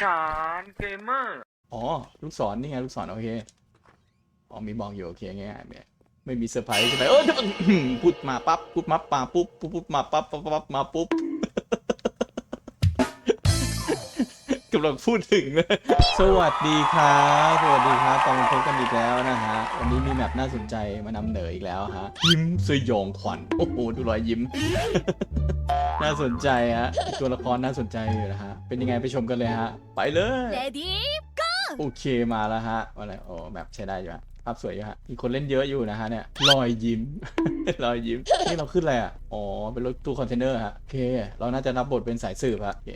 ฉานเกมเมอร์ อ๋อ ลูกศรนี่ไง ลูกศรโอเค อ๋อมีบอกอยู่โอเคง่ายๆไม่ไม่มีเซอร์ไพรส์ใช่ไหมเออพูดมาปั๊บพูดมาปาปุ๊บปุ๊บพูดมาปั๊บปั๊บปั๊บมาปุ๊บ กำลังพูดถึงนะสวัสดีครับสวัสดีครับตองพบกันอีกแล้วนะฮะวันนี้มีแมปน่าสนใจมานำเหนออีกแล้วฮะยิ้มสยองขวัญโอ้โหดูรอยยิ้ม น่าสนใจฮะตัวละครน่าสนใจอยู่นะฮะเป็นยังไงไปชมกันเลยฮะ ไปเลยเดดีฟก็โอเคมาแล้วฮะอะไรโอ้แมปใช้ได้อยู่ฮะภาพสวยอยู่ฮะมีคนเล่นเยอะอยู่นะฮะเนี่ยรอยยิ้มรอยยิ้มนี่เราขึ้นอะไรอะอ๋อเป็นรถตู้คอนเทนเนอร์ฮะโอเค เราน่าจะรับบทเป็นสายสืบฮะโอเค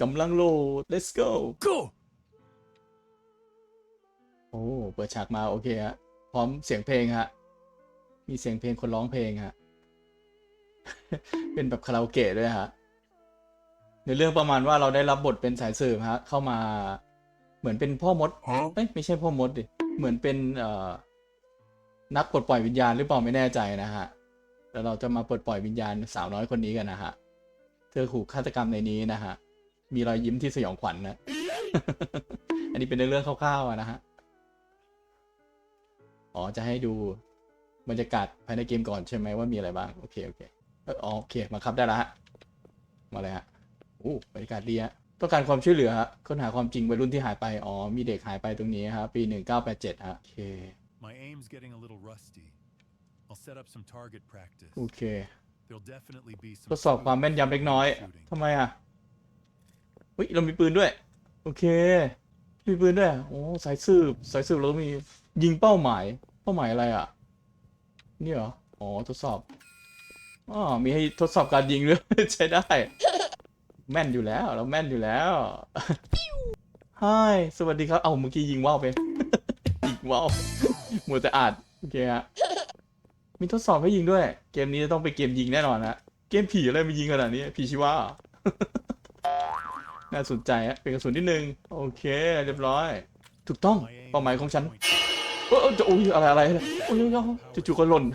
กำลังโหลด let's go Go! โอ้เปิดฉากมาโอเคฮะพร้อมเสียงเพลงฮะ มีเสียงเพลงคนร้องเพลงฮะ เป็นแบบคาราโอเกะด้วยฮะในเรื่องประมาณว่าเราได้รับบทเป็นสายสืบฮะ เข้ามาเหมือนเป็นพ่อมด Huh? เอ้ยไม่ใช่พ่อมดดิเหมือนเป็นเอ่อนักปลดปล่อยวิญญาณหรือเปล่าไม่แน่ใจนะฮะแล้วเราจะมาปลดปล่อยวิญญาณสาวน้อยคนนี้กันนะฮะเธอถูกฆาตกรรมในนี้นะฮะ มีรอยยิ้มที่สยองขวัญนะ อันนี้เป็นในเรื่องคร่าวๆอะนะฮะ อ๋อ จะให้ดูบรรยากาศภายในเกมก่อนใช่ไหมว่ามีอะไรบ้าง โอเค โอเคเอ้ยอ๋อโอเค มาครับได้แล้วฮะ มาเลยฮะโอ้บรรยากาศดีฮะ ต้องการความช่วยเหลือฮะค้นหาความจริงวัยรุ่นที่หายไป อ๋อ มีเด็กหายไปตรงนี้ครับปี 1987 ฮะ โอเค My aim's getting a little rusty. I'll set up some target practice. โอเค There'll definitely be some ทดสอบความแม่นยำเล็กน้อย shooting. ทำไมอะเฮ้ยเรามีปืนด้วย โอเค มีปืนด้วยโอ้สายสืบสายสืบเรามียิงเป้าหมาย เป้าหมายอะไรอะ นี่เหรอ อ๋อทดสอบอ๋อมีให้ทดสอบการยิงด้วยใช้ได้ แม่นอยู่แล้วเราแม่นอยู่แล้วฮายสวัสดีครับ เอาเมื่อกี้ยิงว่าวไป ยิงว่าวมัวแต่อ่านโอเคฮะมีทดสอบให้ยิงด้วย เกมนี้จะต้องเป็นเกมยิงแน่นอนนะเกมผีอะไรมายิงขนาดนี้ ผีชิว่า น่าสนใจฮะเป็นกระสุนที่หนึ่งโอเค เรียบร้อย ถูกต้อง My aim เป้าหมายของฉัน is to point เออเออจะอุ้ยอะไรอะไรเนี่ยโอ้ยโอ้ยโอ้ย power จู่ๆก็หล่น and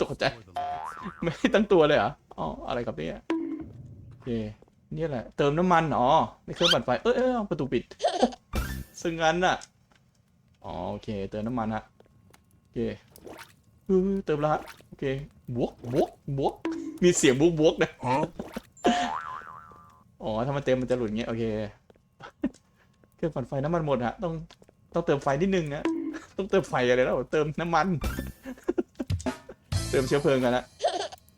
ตกใจ restore the legacy. ไม่ตั้งตัวเลยเหรออ๋ออะไรกับเนี่ยโอเคนี่แหละ เติมน้ำมันอ๋อในเครื่องปั่นไฟเอยเอยประตูปิด ซึ่งงั้นน่ะอ๋อโอเค เติมน้ำมันฮะโอเคเออเติมแล้วฮะโอเคบวกบวกบวกมีเสียงบวกบวกนะ Huh? อ๋อ ถ้ามันเต็มมันจะหลุดอย่างเงี้ย โอเค เครื่องปั่นไฟน้ำมันหมดฮะ ต้องต้องเติมไฟนิดนึงนะ ต้องเติมไฟอะไรแล้ว เติมน้ำมัน เติมเชื้อเพลิงกันนะ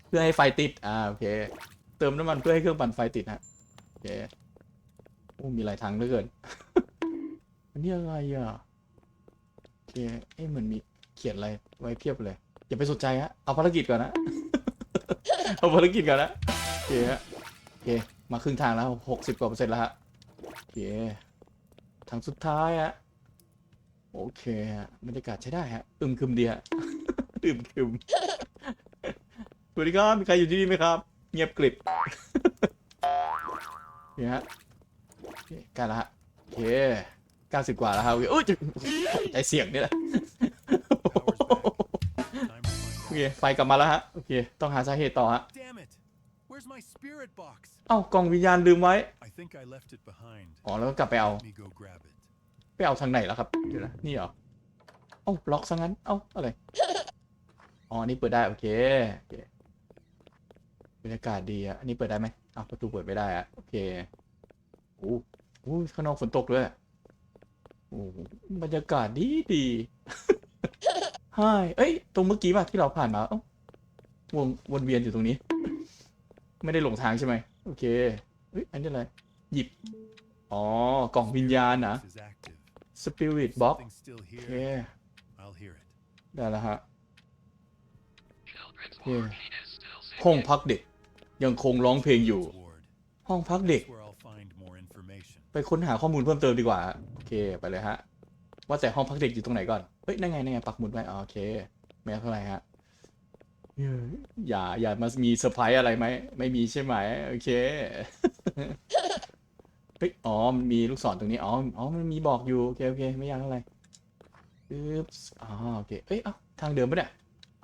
เพื่อให้ไฟติด อ่า โอเค เติมน้ำมันเพื่อให้เครื่องปั่นไฟติดฮะ โอเคโอ้มีหลายทางเหลือเกิน อันนี้อะไรอะ โอเคเอ้ยเหมือนมีเขียนอะไรไว้เพียบเลย อย่าไปสนใจฮะ เอาภารกิจก่อนนะ เอาภารกิจก่อนนะโอเคฮะโอเค มาครึ่งทางแล้วหกสิบกว่าเปอร์เซ็นต์แล้วฮะโอเคทางสุดท้ายฮะโอเคฮะบรรยากาศใช้ได้ฮะอึมครึมดีฮะอึมครึมสวัสดีครับมีใครอยู่ที่นี่ไหมครับ เงียบกริบนี่ฮะเกล้แล้วฮะโอเคเก้าสิบกว่าแล้วฮะโอเคเอ้ยใจเสียงนี่แหละโอเคไฟกลับมาแล้วฮะโอเคต้องหาสาเหตุต่อฮะ Damn it! Where's my spirit box? เอ้ากล่องวิญญาณลืมไว้ I think I left it behind. อ๋อแล้วก็กลับไปเอา Let me go grab it. ไปเอาทางไหนแล้วครับเดี๋ยวนะนี่เหรอ เอ้าล็อกซะงั้น เอ้าอะไร อ๋อนี่เปิดได้โอเคโอเคบรรยากาศดีอะ อันนี้เปิดได้ไหมอ้าวประตูเปิดไม่ได้อะ โอเคโอ้โหข้างนอกฝนตกด้วยโอ้โหบรรยากาศดีดีใช่เอ้ย ตรงเมื่อกี้ป่ะที่เราผ่านมาเอ้าวงวนเวียนอยู่ตรงนี้ ไม่ได้หลงทางใช่ไหม โอเคเฮ้ยอันนี้อะไร หยิบ อ๋อ กล่องวิญญาณนะ Box is active. Spirit If Box something's still โอเค here, I'll hear it. ได้แล้วฮะโอเคห้องพักเด็ก ยังคงร้องเพลงอยู่ Ward. ห้องพักเด็ก That's where I'll find more information. ไปค้นหาข้อมูลเพิ่มเติมดีกว่า โอเค ไปเลยฮะ ว่าแต่ห้องพักเด็กอยู่ตรงไหนก่อน เฮ้ย นั่นไงนั่นไงปักหมุดไว้อ๋อโอเคไม่เอาเท่าไหร่ฮะเฮ้ย อย่า อย่ามามีเซอร์ไพรส์อะไรไหม ไม่มีใช่ไหม โอเคเฮ้ยอ๋อ มันมีลูกศรตรงนี้ อ๋อ อ๋อ มันมีบอกอยู่ โอเค โอเค ไม่ยากเท่าไร่ปึ๊บอ๋อ โอเค เอ้ย เอ้า ทางเดิมปะเนี่ย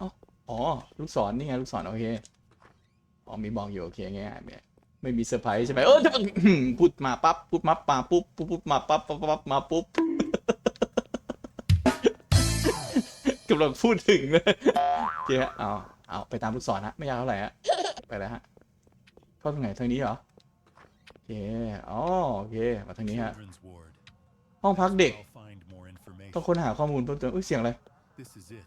อ้าอ๋อ ลูกศรนี่ไง ลูกศร โอเค อ๋อ มีบอกอยู่ โอเคง่ายๆเนี่ยไม่มีเซอร์ไพรส์ใช่ไหมเออจะพูดมาปั๊บ พูดมาปาปุ๊บปุ๊บปุ๊บมาปั๊บปั๊บปั๊บมาปุ๊บกำลังพูดถึงเลยโอเคฮะเอ เอาไปตามลูกศรฮะไม่ยากเท่าไหร่ฮะไปแล้วฮะเข้าทางไหนทางนี้เหรอโอเคอ๋อโอเคมาทางนี้ฮะ Children's ward. ห้องพักเด็ก I'll find more information. ต้องค้นหาข้อมูลเพิ่มเติมเอ้ยเสียงอะไร This is it.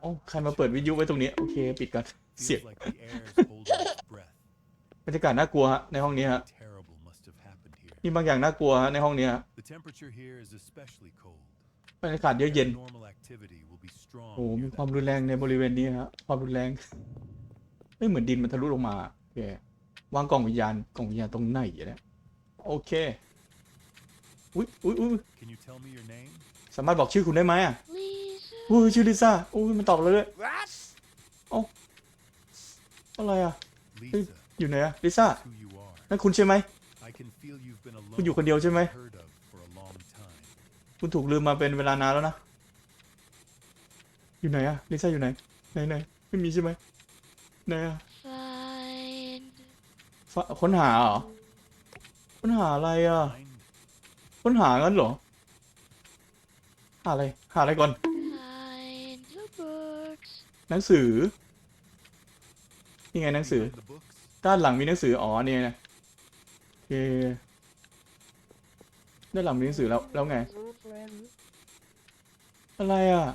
โอ้ใครมาเปิดวิทยุไว้ตรงนี้โอเคปิดก่อนเสียง Feels like the air's holding its breath. บรรยากาศน่ากลัวฮะในห้องนี้ฮะ Terrible must have happened here. มีบางอย่างน่ากลัวฮะในห้องนี้ฮะ The temperature here is especially cold. บรรยากาศเยือกเย็น Normal activity will be strong. โอ้ near มี that ความรุนแรงในบริเวณนี้ฮะ ความรุนแรงไม่เหมือนดินมันทะลุลงมาโอเควางกล่องวิญญาณกล่องวิญญาณตรงไหนอะเนี่ยโอเค อุ้ยอุ้ยอุ้ย Can you tell me your name? สามารถบอกชื่อคุณได้ไหมอะ Lisa. อุ้ยชื่อลิซ่าอุ้ยมันตอบเราเลยเอ้าอะไรอะ Lisa. อยู่ไหนอะลิซ่า Who you are. นั่นคุณใช่ไหม I can feel you've been alone. คุณอยู่คนเดียวใช่ไหม คุณถูกลืมมาเป็นเวลานานแล้วนะ อยู่ไหนอะลิซ่าอยู่ไหน ไหนไหนไม่มีใช่ไหมไหนอะ Find. ฟะค้นหาเหรอ ค้นหาอะไรอะ Find ค้นหางั้นเหรอ หาอะไร หาอะไรก่อน Find the books. หนังสือ นี่ไงหนังสือ behind the books. ด้านหลังมีหนังสือ อ๋อเนี่ยนะโอเคด้านหลังมีหนังสือแล้ว แล้วไง อะไรอะ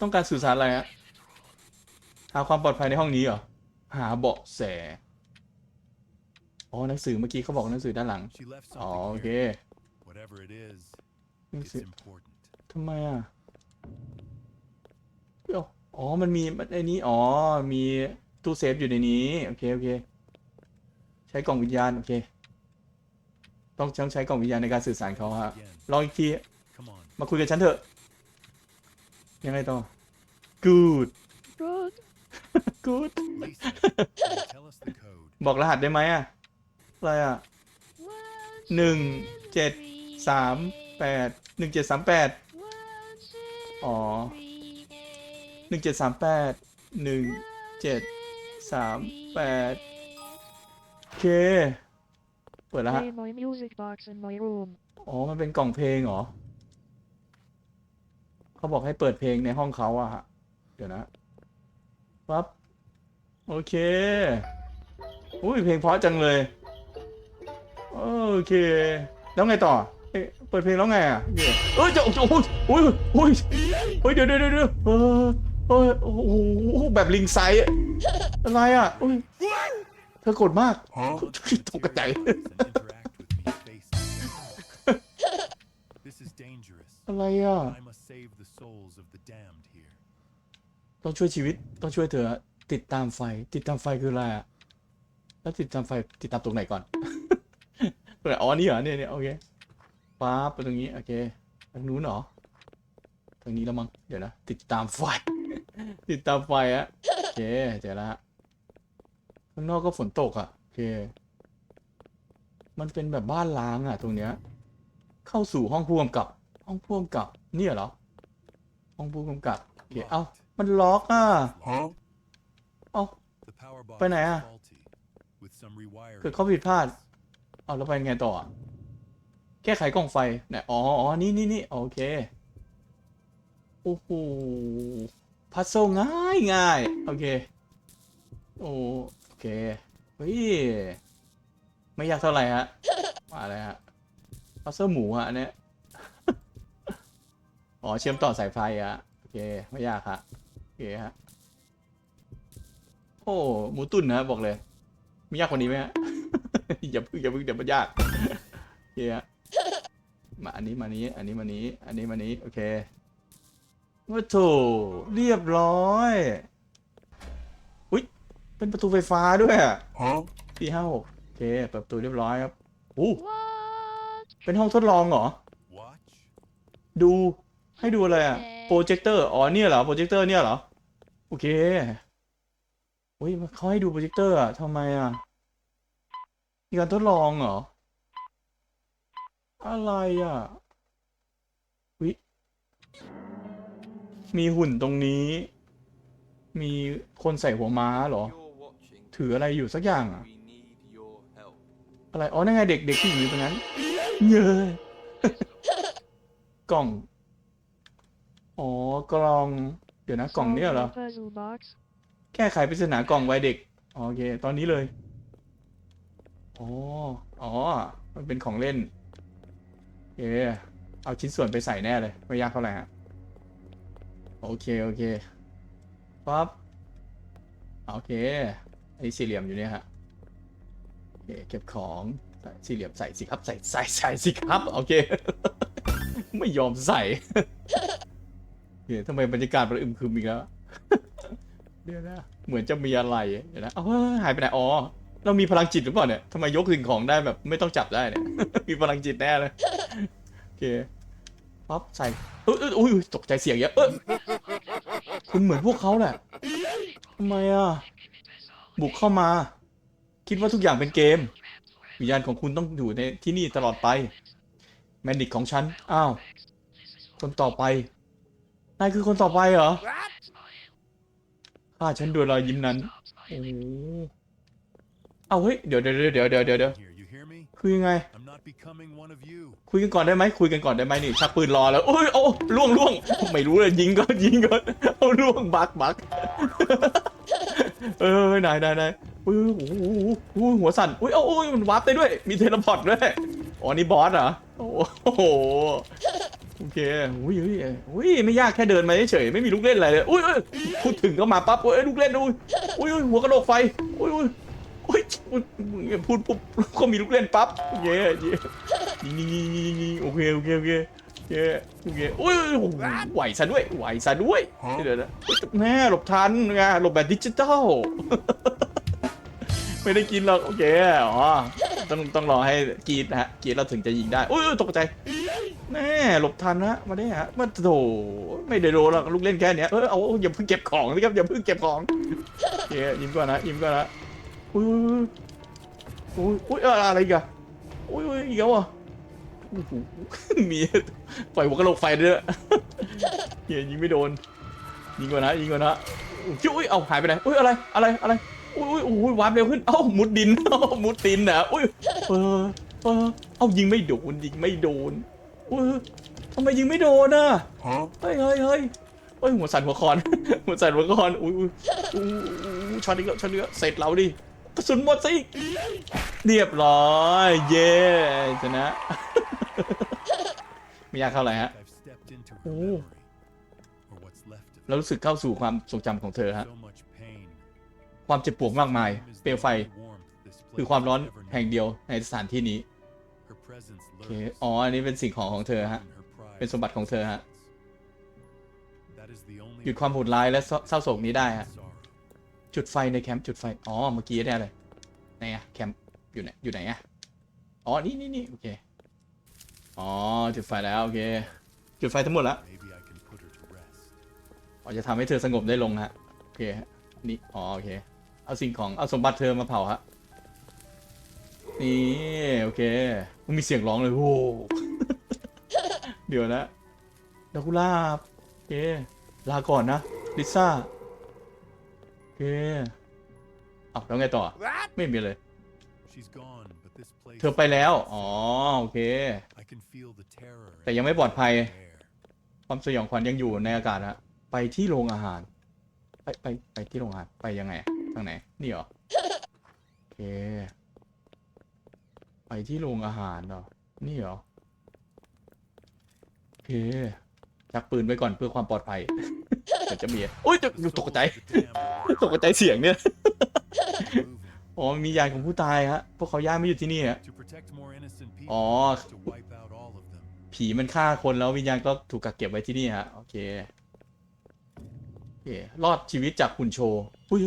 ต้องการสื่อสารอะไรอะหาความปลอดภัยในห้องนี้เหรอ หาเบาะแส อ๋อ หนังสือเมื่อกี้เขาบอกหนังสือด้านหลัง She left อ๋อ something โอเค here. Whatever it is, หนัง it's สือ important. ทำไมอะเอ้าอ๋อ มันมีมันไอ้นี้ อ๋อ มีตู้เซฟอยู่ในนี้ โอเค โอเค ใช้กล่องวิญญาณ โอเค ต้องต้องใช้กล่องวิญญาณในการสื่อสารเขาฮะ Again. ลองอีกที Come on. มาคุยกับฉันเถอะ ยังไงต่อ good Good. good Lisa, can you tell us the code? บอกรหัสได้ไหมอะอะไรอะ One, หนึ่งเจ็ด three, สามแปดหนึ่งเจ็ดสามแปด One, two, อ๋อ three, eight. หนึ่งเจ็ดสามแปดหนึ่งเจ็ดสามแปดโอเค เปิดแล้วฮะ Play my music box in my room. อ๋อ มันเป็นกล่องเพลงเหรอ เขาบอกให้เปิดเพลงในห้องเขาอะฮะ เดี๋ยวนะปั๊บ โอเค อุ้ยเพลงเพราะจังเลย โอเค แล้วไงต่อเอ๊ะเปิดเพลงแล้วไงอะเดี๋ยวเอ้ยจะโอ้โหโอ้ยโอ้ยโอ้ยเดี๋ยวเดี๋ยวเดี๋ยวเออเออโอ้โหแบบลิงไซส์อะอะไรอะโอ้ยเธอกดมาก I want to ตกใจ อะไรอะ I must save the souls of the damned here. ต้องช่วยชีวิตต้องช่วยเธอติดตามไฟ ติดตามไฟคืออะไรอะแล้วติดตามไฟติดตามตรงไหนก่อน ตรงไหนอ๋อนี่เหรอเนี่ยเนี่ยโอเคป๊าบไปตรงนี้โอเคทางนู้นเหรอทางนี้แล้วมั้งเดี๋ยวนะติดตามไฟ ติดตามไฟอะโอเคเจอแล้วฮะข้างนอกก็ฝนตกอะโอเค มันเป็นแบบบ้านล้างอะตรงเนี้ย เข้าสู่ห้องผู้กำกับ ห้องผู้กำกับ เนี่ยเหรอ ห้องผู้กำกับโอเคเอ้า Locked. มันล็อกอะ Huh? เอ้า The power box Bên này is à? faulty, with some rewiring. เกิดข้อผิดพลาดเอาแล้วไปไงต่ออะแก้ไขกล่องไฟไหนอ๋ออ๋อนี่นี่นี่โอเคโอ้โหพัซโซลง่ายง่ายโอเคโอ้โอเคเฮ้ยไม่ยากเท่าไหร่ฮะมาเลยฮะพัซโซลหมูฮะอันเนี้ย อ๋อเชื่อมต่อสายไฟอะโอเคไม่ยากฮะโอเคฮะโอ้หมูตุ้นนะบอกเลย มียากกว่านี้ไหมฮะอย่าพึ่งอย่าพึ่งเดี๋ยวมันยากโอเคฮะมาอันนี้มานี้ อันนี้มานี้ อันนี้มานี้โอเคว่าโถเรียบร้อยอุ้ยเป็นประตูไฟฟ้าด้วยอะ Huh? ปีห้าหกโอเคเปิดประตูเรียบร้อยครับโอ้ What? เป็นห้องทดลองเหรอ Watch. ดู ให้ดูอะไรอะโปรเจคเตอร์อ๋อเนี่ยเหรอโปรเจคเตอร์เนี่ยเหรอโอเคอุ้ยเขาให้ดูโปรเจคเตอร์อะทำไมอะมีการทดลองเหรอ อะไรอะวิมีหุ่นตรงนี้ มีคนใส่หัวม้าเหรอ ถืออะไรอยู่สักอย่างอะ We need your อะไร อ๋อนั่นไงเด็กเด็กที่อยู่ตรงนั้น เยอะกล่อง อ๋อกล่อง เดี๋ยวนะกล่อง Solve เนี้ยเหรอ the puzzle box. แก้ไขปริศนากล่องไว้เด็กอ๋อโอเค ตอนนี้เลย อ๋อ อ๋อ มันเป็นของเล่นโอเคเอาชิ้นส่วนไปใส่แน่เลย ไม่ยากเท่าไหร่ฮะ โอเค โอเคปั๊บโอเคอันนี้สี่เหลี่ยมอยู่เนี่ยฮะโอเคเก็บของใส่สี่เหลี่ยมใส่สิครับ ใส่ใส่ใส่สิครับ โอเค ไม่ยอมใส่ โอเคทำไมบรรยากาศมันอึมครึมอีกแล้ว เดี๋ยวนะ เหมือนจะมีอะไร เดี๋ยวนะ เอ้าหายไปไหน อ๋อ เรามีพลังจิตหรือเปล่าเนี่ยทำไมยกสิ่งของได้แบบไม่ต้องจับได้เนี่ย มีพลังจิตแน่เลย โอเคปั๊บใส่เอยเอยอุ้ยตกใจเสียงเยอะเอยคุณเหมือนพวกเขาแหละทำไมอะ บุกเข้ามา คิดว่าทุกอย่างเป็นเกม วิญญาณของคุณต้องอยู่ในที่นี่ตลอดไป แมนดิกของฉัน อ้าว คนต่อไป นายคือคนต่อไปเหรอฆ่าฉันด้วยรอยยิ้มนั้นโอ้โหเอาเฮ้ย เดี๋ยวเดี๋ยวเดี๋ยวเดี๋ยวเดี๋ยวเดี๋ยว Here, you hear me? คือยังไง I'm not becoming one of you. คุยกันก่อนได้ไหมคุยกันก่อนได้ไหมนี่ชักปืนรอแล้วโอ้ยโอ้ล่วงล่วงไม่รู้เลยยิงก่อนยิงก่อนเอาล่วงบักบักเออนายนายนายอุ้ยโอ้โหโอ้โหหัวสั่นอุ้ยโอ้ยมันวาร์ปได้ด้วย มีเทเลพอร์ตด้วยอ๋อนี่บอสเหรอโอ้โห โอเคอุ้ยอุ้ยอุ้ยไม่ยากแค่เดินมาเฉยๆไม่มีลูกเล่นอะไรเลยอุ้ยอุ้ยพูดถึงก็มาปั๊บอุ้ยลูกเล่นอุ้ยอุ้ยอุ้ยหัวกระโหลกไฟอุ้ยอุ้ยอุ้ยพูดปุ๊บก็มีลูกเล่นปั๊บเย้เย้ยิงยิงยิงยิงยิงโอเคโอเคโอเคโอเคโอเคโอ้ยโอ้ไหวซะด้วยไหวซะด้วยเดี๋ยวนะแม่หลบทันไงหลบแบบดิจิตอลไม่ได้กินหรอกโอเคอ๋อต้องต้องรอให้กีดนะฮะกีดเราถึงจะยิงได้โอ้ยตกใจ แม่หลบทันนะมาได้ฮะมาโถไม่ได้โดนหรอกลูกเล่นแค่เนี้ยเออเอาอย่าเพิ่งเก็บของนะครับอย่าเพิ่งเก็บของเคยิ้มก่อนนะยิ้มก่อนนะอุ้ยอุ้ยอุ้ยอุ้ยอะไรกันอุ้ยอุ้ยอีกแล้วอะโอ้โหมีปล่อยหัวกระโหลกไฟด้วยเฮียยิงไม่โดนยิงก่อนนะยิงก่อนนะอุ้ยเอาหายไปไหนอุ้ยอะไรอะไรอะไรอุ้ยอุ้ยอุ้ยวาร์ปเร็วขึ้นเอ้ามุดดินเอ้ามุดดินนะอุ้ยเออเออเอ้ายิงไม่โดนยิงไม่โดน อุ้ยทำไมยิงไม่โดนอะเฮ้ยเฮ้ยเฮ้ยเฮ้ยหัวสั่นหัวคอนหัวสั่นหัวคอนอุ้ยอุ้ยอุ้ยอุ้ยช็อตอีกแล้วช็อตอีกแล้วเสร็จเราดิกระสุนหมดซะอีกเรียบร้อยเย้ชนะไม่ยากเท่าไหร่ฮะ I've stepped into her Oh. memory. Or what's left of เรารู้สึกเข้าสู่ความทรงจำของเธอ it. ฮะ So much pain. ความเจ็บปวดมากมาย Time is เปลว the ไฟ only warmth this คือ place ความร้อน has ever แห่ง known. เดียวในสถานที่นี้ เค อ๋อ อันนี้เป็นสิ่งของของเธอฮะ เป็นสมบัติของเธอฮะ หยุดความโหดร้ายและเศร้าโศกนี้ได้ฮะ จุดไฟในแคมป์จุดไฟ อ๋อ เมื่อกี้ได้เลยไหนอะแคมป์อยู่ไหน อยู่ไหนอะอ๋อ นี่นี่นี่โอเค อ๋อ จุดไฟแล้วโอเค จุดไฟทั้งหมดแล้วอ๋อจะทำให้เธอสงบได้ลงฮะ โอเคฮะนี่ อ๋อ โอเค เอาสิ่งของ เอาสมบัติเธอมาเผาฮะ นี่โอเคมันมีเสียงร้องเลยโอ้โหเดี๋ยวนะดากุลาบโอเคลาก่อนนะลิซ่าโอเคเอาแล้วไงต่อ ไม่มีเลย She's gone, but this place เธอไปแล้ว อ๋อโอเค I can feel the terror แต่ยังไม่ปลอดภัย in the air. ความสยองขวัญยังอยู่ในอากาศฮะไปที่โรงอาหาร ไปไปไปที่โรงอาหาร ไปยังไงอะทางไหน นี่เหรอ โอเคไป ที่โรงอาหารเหรอ นี่เหรอ โอเคชักปืนไว้ก่อนเพื่อความปลอดภัยเดี๋ยวจะมีโอ้ยตกใจ ตกใจเสียงเนี่ย อ๋อ มียายของผู้ตายฮะ พวกเขาย้ายมาอยู่ที่นี่ฮะอ๋อ ผีมันฆ่าคนแล้ววิญญาณก็ถูกกักเก็บไว้ที่นี่ฮะ โอเค โอเค รอดชีวิตจากหุ่นโชว์อุ้ย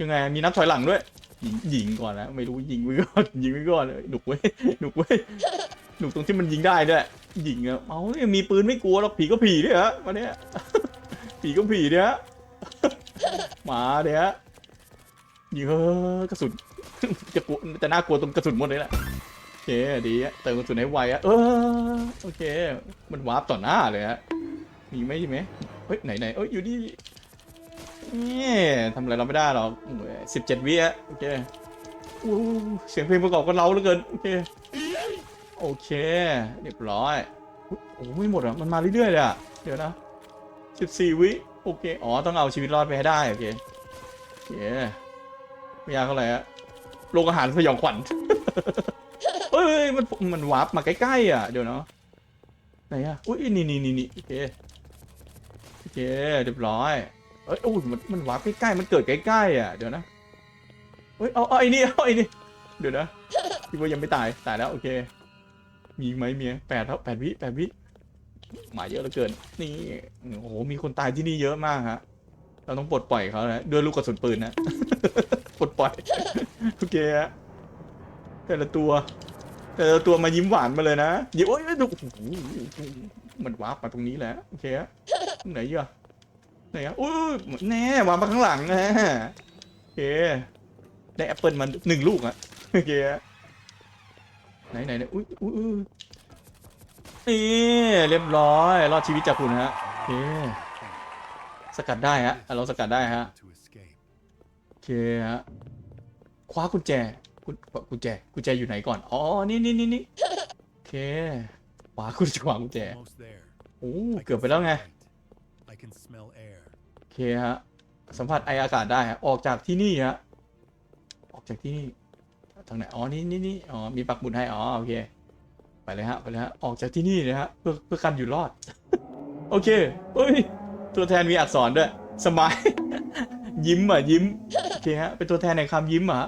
ยังไง มีนับถอยหลังด้วย ยิงยิงก่อนนะไม่รู้ยิงไว้ก่อนยิงไว้ก่อนหนุกเว้ยหนุกเว้ยหนุกตรงที่มันยิงได้ด้วยยิงอะเอาเนี่ยมีปืนไม่กลัวหรอกผีก็ผีเนี่ยฮะมาเนี่ยผีก็ผีเนี่ยหมาเนี่ยยิงเฮ้อกระสุนจะกลัวจะน่ากลัวตรงกระสุนหมดเลยแหละโอเคดีเติมกระสุนให้ไวอะเออโอเค มันวาร์ปต่อหน้าเลยฮะมีไหมมีไหมเฮ้ยไหนไหนเอ้ยอยู่นี่ นี่ทำอะไรเราไม่ได้หรอกสิบเจ็ดวิอะโอเคเสียงเพลงประกอบก็เล้าเหลือเกิน โอเค โอเค เรียบร้อย โอ้ไม่หมดอะ มันมาเรื่อยๆเลยอะ เดี๋ยวนะสิบสี่วิ โอเค อ๋อ ต้องเอาชีวิตรอดไปให้ได้ โอเคโอเคไม่ยากเท่าไหร่อะโรงอาหารสยองขวัญเอ้ย มัน มันวาร์ปมาใกล้ๆอะ เดี๋ยวนะไหนอะ อุ้ยนี่นี่นี่โอเค โอเค เรียบร้อย เอ้ยโอ้ยมันมันวาร์ปใกล้ๆมันเกิดใกล้ๆอะเดี๋ยวนะเฮ้ยเอาเอาไอ้นี่เอาไอ้นี่เดี๋ยวนะคิดว่ายังไม่ตายตายแล้วโอเคมีไหมเมียแปดเท่าแปดวิแปดวิหมาเยอะเหลือเกิน นี่โอ้โหมีคนตายที่นี่เยอะมากฮะเราต้องปลดปล่อยเขานะด้วยลูกกระสุนปืนนะปลดปล่อยโอเคฮะแต่ละตัว แต่ละตัวมายิ้มหวานมาเลยนะยิ้มโอ้ยดูมันวาร์ปมาตรงนี้แหละโอเคฮะไหนเยอะ ไหนอะอุ้ยแน่วางมาข้างหลังนะโอเคได้แอปเปิลมันหนึ่งลูกอะโอเคฮะไหนไหนไหนอุ้ยอุ้ยอุ้ยนี่เรียบร้อยรอดชีวิตจากคุณฮะโอเคสกัดได้ฮะอะเราสกัดได้ฮะ To escape. โอเคฮะคว้ากุญแจกุญกุญแจกุญแจอยู่ไหนก่อนอ๋อนี่นี่นี่นี่โอเคคว้ากุญแจคว้ากุญแจ Almost there. โอ้ I เกือบ can ไปแล้ว smell ไง light. I can smell air. โอเคฮะ สัมผัสไออากาศได้ฮะออกจากที่นี่ฮะ ออกจากที่นี่ ทางไหน อ๋อ นี่นี่นี่อ๋อ มีปักหมุดให้ อ๋อ โอเค ไปเลยฮะ ไปเลยฮะ ออกจากที่นี่เลยฮะ เพื่อเพื่อการอยู่รอด โอเคเฮ้ย ตัวแทนมีอักษรด้วย สมายยิ้มอะ ยิ้ม โอเคฮะ เป็นตัวแทนในคำยิ้มอะ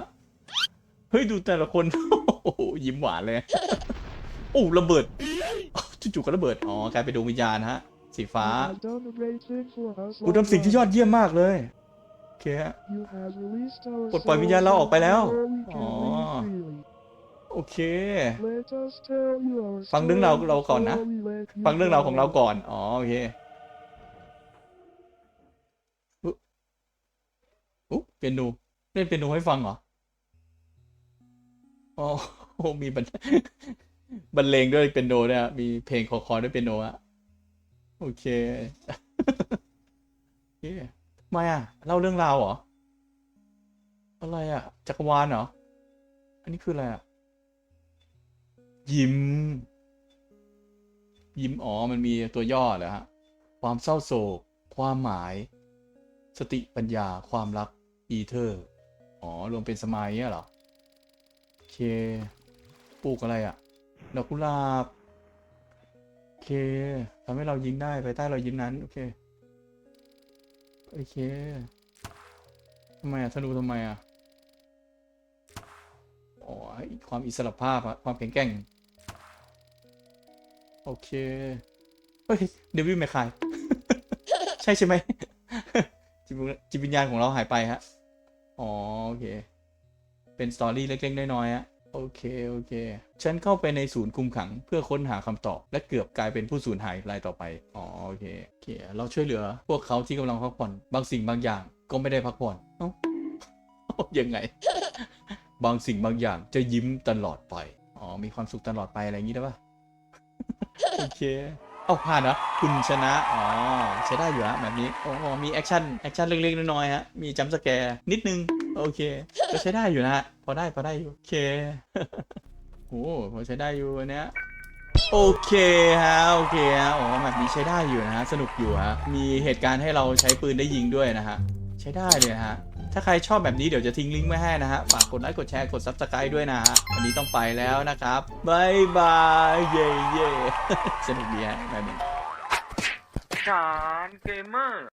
เฮ้ย ดูแต่ละคน โอ้โหยิ้มหวานเลย โอ้ระเบิดจู่ๆก็ระเบิด อ๋อกลายเป็นดวงวิญญาณฮะ สีฟ้า You have done a great thing for us, กูทำสิ่งที่ยอดเยี่ยมมากเลยโอเคฮะ You have released our ปลดปล่อยวิญญาณเราออกไปแล้ว souls, and now we can อ๋อ live freely. โอเค Let us tell you our ฟังเรื่องราวเราก่อนนะ story before we let you ฟังเรื่องราวของเรา go. ก่อน อ๋อโอเคอุ๊อุ๊เปียโนเล่นเปียโนให้ฟังเหรอ อ๋อโอ้มีบรรบรรเลงด้วยเปียโนด้วยอะมีเพลงคอคอด้วยเปียโนอะ โอเคโอเคทำไมอะเล่าเรื่องราวเหรอ อะไรอะจักรวาลเหรอ อันนี้คืออะไรอะยิ้ม ยิ้มอ๋อมันมีตัวย่อเหรอฮะ ความเศร้าโศก ความหมาย สติปัญญา ความรัก อีเทอร์ อ๋อ รวมเป็นสมัยเนี่ยเหรอ โอเค ปลูกอะไรอะ่ะดอกกุหลาบ เคทำให้เรายิงได้ไปใต้รอยยิ้มนั้น โอเค โอเคทำไมอะธนูทำไมอะอ๋อความอิสระภาพอะความแข็งแกร่ง โอเค เฮ้ย เดวิลแมคคาย ใช่ใช่ไหมจิตวิญจิตวิญญาณของเราหายไปฮะ อ๋อ โอเค เป็นสตอรี่เล็ก ๆ น้อยๆฮะ โอเค โอเค ฉันเข้าไปในศูนย์คุมขัง เพื่อค้นหาคำตอบ และเกือบกลายเป็นผู้สูญหายรายต่อไป อ๋อ โอเคโอเค เราช่วยเหลือ พวกเขาที่กำลังพักผ่อน บางสิ่งบางอย่างก็ไม่ได้พักผ่อนเอ้ายังไง บางสิ่งบางอย่างจะยิ้มตลอดไป อ๋อ มีความสุขตลอดไปอะไรอย่างนี้ได้ปะโอเค เอาผ่านนะคุณชนะ อ๋อ ใช้ได้อยู่ฮะแบบนี้ อ๋อ มีแอคชั่น แอคชั่นเล็กๆน้อยๆฮะ มีจัมสแกร์นิดนึง โอเคก็ใช้ได้อยู่นะ พอได้พอได้อยู่ โอเคโอ้พอใช้ได้อยู่อันเนี้ยโอเคฮะโอเคฮะโอ๋อแบบนี้ใช้ได้อยู่นะฮะสนุกอยู่ฮะมีเหตุการณ์ให้เราใช้ปืนได้ยิงด้วยนะฮะใช้ได้เลยฮะถ้าใครชอบแบบนี้เดี๋ยวจะทิ้งลิงก์ไว้ให้นะฮะฝากกดไลค์กดแชร์กด subscribe ด้วยนะฮะวันนี้ต้องไปแล้วนะครับบายบายเย่เย่สนุกดีฮะแบบนี้ฉันเกมเมอร์